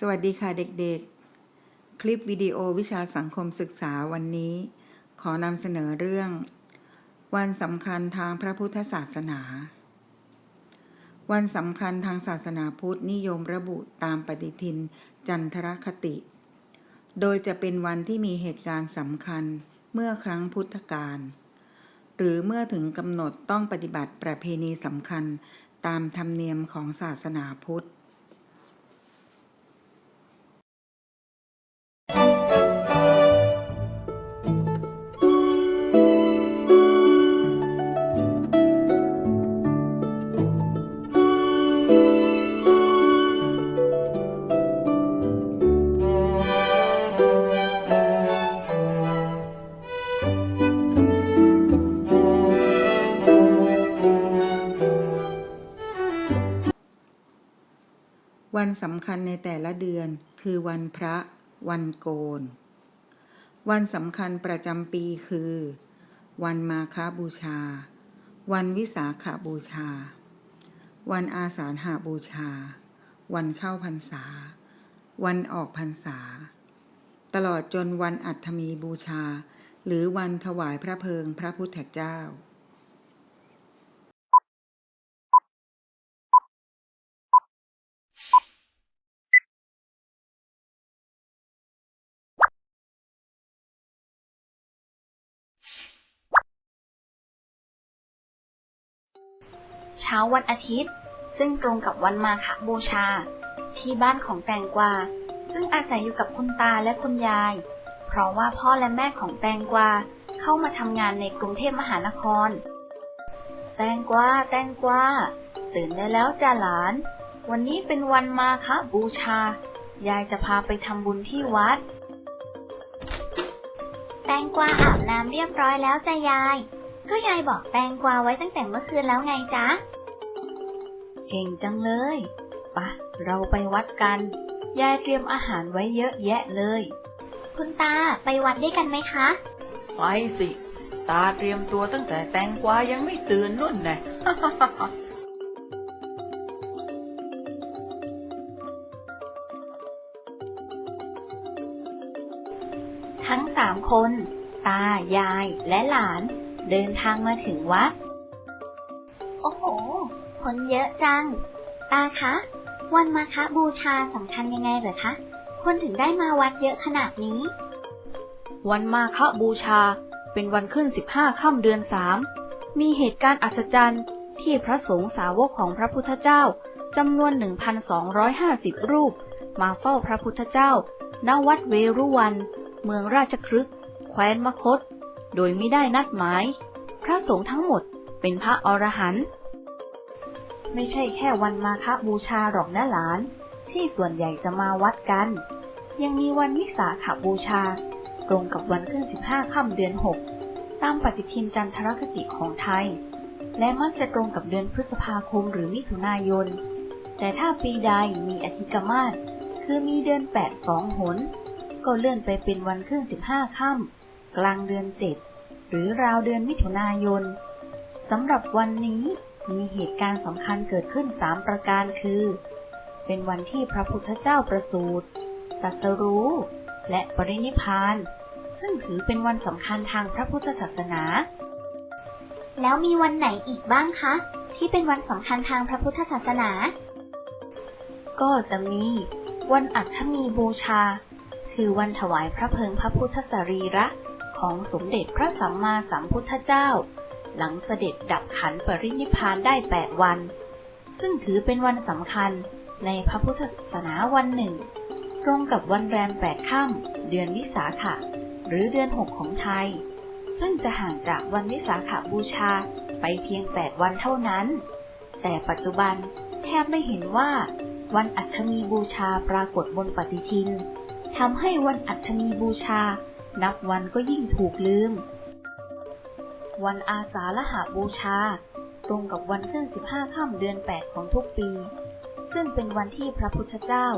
สวัสดีค่ะเด็กๆ คลิปวิดีโอวิชาสังคมศึกษาวันนี้ ขอนำเสนอเรื่อง วันสำคัญทางพระพุทธศาสนา วันสำคัญทางศาสนาพุทธนิยมระบุตามปฏิทินจันทรคติ โดยจะเป็นวันที่มีเหตุการณ์สำคัญเมื่อครั้งพุทธกาลหรือเมื่อถึงกำหนดต้องปฏิบัติประเพณีสำคัญตามธรรมเนียมของศาสนาพุทธ วันสำคัญในแต่ละเดือนคือวันพระ วันโกน วันสำคัญประจำปีคือ วันมาคาบูชา วันวิสาขาบูชา วันอาสาฬหาบูชา วันเข้าพรรษา วันออกพรรษา ตลอดจนวันอัฐมีบูชา หรือวันถวายพระเพลิงพระพุทธเจ้า เช้าวันอาทิตย์ ซึ่งตรงกับวันมาฆบูชา ที่บ้านของแตงกวา ซึ่งอาศัยอยู่กับคุณตาและคุณยาย เพราะว่าพ่อและแม่ของแตงกวาเข้ามาทำงานในกรุงเทพมหานคร แตงกวาแตงกวาตื่นได้แล้วจ้าหลาน วันนี้เป็นวันมาฆบูชา ยายจะพาไปทำบุญที่วัด แตงกวาอาบน้ำเรียบร้อยแล้วจ้ะยาย ก็ยายบอกแตงกวาไว้ตั้งแต่เมื่อคืนแล้วไงจ๊ะ เก่งจังเลยปะเราไปวัดกัน ยายเตรียมอาหารไว้เยอะแยะเลย คุณตาไปวัดด้วยกันไหมคะ ไปสิ ตาเตรียมตัวตั้งแต่แตงกวายังไม่ตื่นนุ่นแน่ทั้งสามคน ตา ยาย และหลาน เดินทางมาถึงวัด โอ้โห คนเยอะจัง ตาคะ วันมาฆบูชาสำคัญยังไงเหรอคะ คนถึงได้มาวัดเยอะขนาดนี้ วันมาฆบูชา เป็นวันขึ้นสิบห้าค่ำเดือนสาม มีเหตุการณ์อัศจรรย์ที่พระสงฆ์สาวกของพระพุทธเจ้าจำนวน 1,250 รูป มาเฝ้าพระพุทธเจ้า ณ วัดเวรุวัน เมืองราชครึกแคว้นมคต โดยไม่ได้นัดหมาย พระสงฆ์ทั้งหมดเป็นพระอรหันต์ ไม่ใช่แค่วันมาฆบูชาหรอกนะหลาน ที่ส่วนใหญ่จะมาวัดกัน ยังมีวันวิสาขบูชา ตรงกับวันขึ้น15ค่ำเดือน6ตามปฏิทินจันทรคติของไทย และมักจะตรงกับเดือนพฤษภาคมหรือมิถุนายน แต่ถ้าปีใดมีอธิกมาศคือมีเดือน8สองหน ก็เลื่อนไปเป็นวันขึ้น15ค่ำกลางเดือน7หรือราวเดือนมิถุนายนสำหรับวันนี้ มีเหตุการณ์สำคัญเกิดขึ้น3ประการคือ เป็นวันที่พระพุทธเจ้าประสูติตรัสรู้ และปรินิพพาน ซึ่งถือเป็นวันสำคัญทางพระพุทธศาสนา แล้วมีวันไหนอีกบ้างคะ ที่เป็นวันสำคัญทางพระพุทธศาสนา ก็จะมี วันอัฐมีบูชา คือวันถวายพระเพลิงพระพุทธสรีระของสมเด็จพระสัมมาสัมพุทธเจ้า หลังเสด็จดับขันปรินิพานได้8วัน ซึ่งถือเป็นวันสำคัญในพระพุทธศาสนาวันหนึ่ง ตรงกับวันแรม8ค่ำเดือนวิสาขะ หรือเดือน6ของไทย ซึ่งจะห่างจากวันวิสาขบูชาไปเพียง8วันเท่านั้น แต่ปัจจุบันแทบไม่เห็นว่าวันอัฐมีบูชาปรากฏบนปฏิทินทำให้วันอัฐมีบูชา นับวันก็ยิ่งถูกลืม วันอาสาฬหาบูชา ตรงกับวันขึ้น 15 ค่ำเดือน 8 ของทุกปี ซึ่งเป็นวันที่พระพุทธเจ้า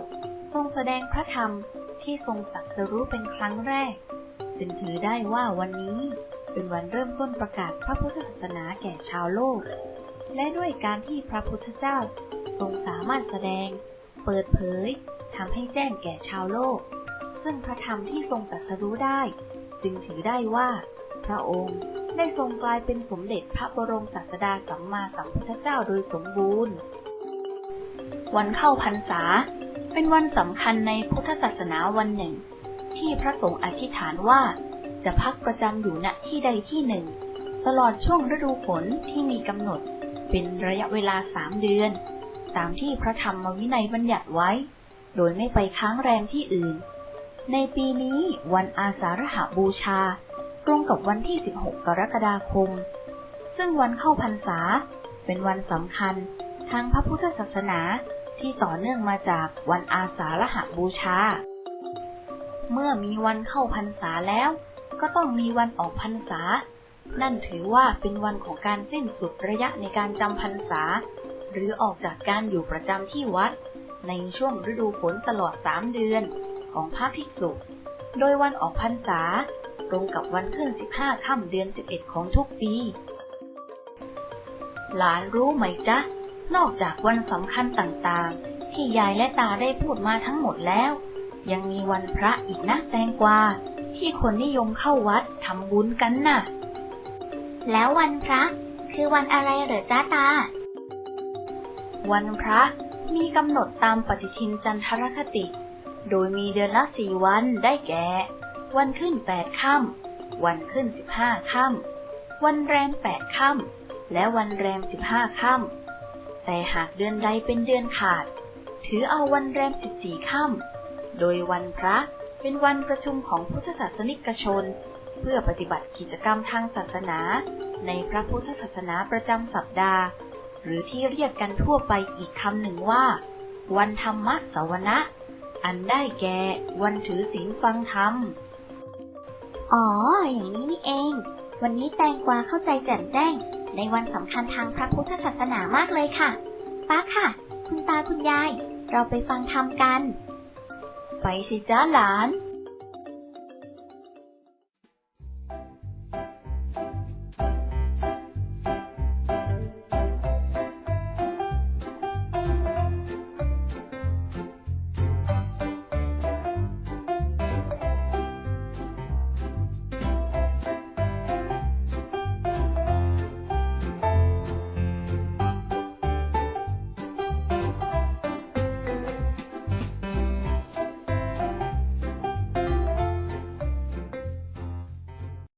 ทรงแสดงพระธรรมที่ทรงตรัสรู้เป็นครั้งแรก จึงถือได้ว่าวันนี้เป็นวันเริ่มต้นประกาศพระพุทธศาสนาแก่ชาวโลก และด้วยการที่พระพุทธเจ้าทรงสามารถแสดง เปิดเผยทำให้แจ้งแก่ชาวโลก ซึ่งพระธรรมที่ทรงตรัสรู้ได้ จึงถือได้ว่า พระองค์ ได้ทรงกลายเป็นสมเด็จพระบรมศาสดาสัมมาสัมพุทธเจ้าโดยสมบูรณ์ วันเข้าพรรษา เป็นวันสำคัญในพุทธศาสนาวันหนึ่ง ที่พระสงฆ์อธิษฐานว่าจะพักประจำอยู่ณที่ใดที่หนึ่ง ตลอดช่วงฤดูฝนที่มีกำหนด เป็นระยะเวลาสามเดือน ตามที่พระธรรมวินัยบัญญัติไว้ โดยไม่ไปค้างแรมที่อื่น ในปีนี้วันอาสาฬหบูชา ตรงกับวันที่ 16 กรกฎาคม ซึ่งวันเข้าพรรษา เป็นวันสำคัญทางพระพุทธศาสนาที่ต่อเนื่องมาจากวันอาสาฬหบูชา เมื่อมีวันเข้าพรรษาแล้ว ก็ต้องมีวันออกพรรษา นั่นถือว่าเป็นวันของการสิ้นสุดระยะในการจำพรรษา หรือออกจากการอยู่ประจำที่วัด ในช่วงฤดูฝนตลอดสามเดือนของพระภิกษุ โดยวันออกพรรษา ตรงกับวันขึ้น 15 ค่ำเดือน 11 ของทุกปี หลานรู้ไหมจ๊ะ นอกจากวันสำคัญต่างๆ ที่ยายและตาได้พูดมาทั้งหมดแล้ว ยังมีวันพระอีกนะแตงกวา ที่คนนิยมเข้าวัดทำบุญกันน่ะ แล้ววันพระ คือวันอะไรเหรอจ้าตา วันพระมีกำหนดตามปฏิทินจันทรคติ โดยมีเดือนละสี่วันได้แก่ วันขึ้นแปดค่ำวันขึ้นสิบห้าค่ำวันแรมแปดค่ำและวันแรมสิบห้าค่ำแต่หากเดือนใดเป็นเดือนขาด ถือเอาวันแรมสิบสี่ค่ำโดยวันพระเป็นวันประชุมของพุทธศาสนิกชน เพื่อปฏิบัติกิจกรรมทางศาสนา ในพระพุทธศาสนาประจำสัปดาห์ หรือที่เรียกกันทั่วไปอีกคำหนึ่งว่า วันธรรมะสวนะอันได้แก่วันถือศีลฟังธรรม อ๋อ อย่างนี้นี่เอง วันนี้แตงกวาเข้าใจแจ่มแจ้ง ในวันสำคัญทางพระพุทธศาสนามากเลยค่ะ ป้าค่ะ คุณตาคุณยาย เราไปฟังธรรมกัน ไปสิจ้าหลาน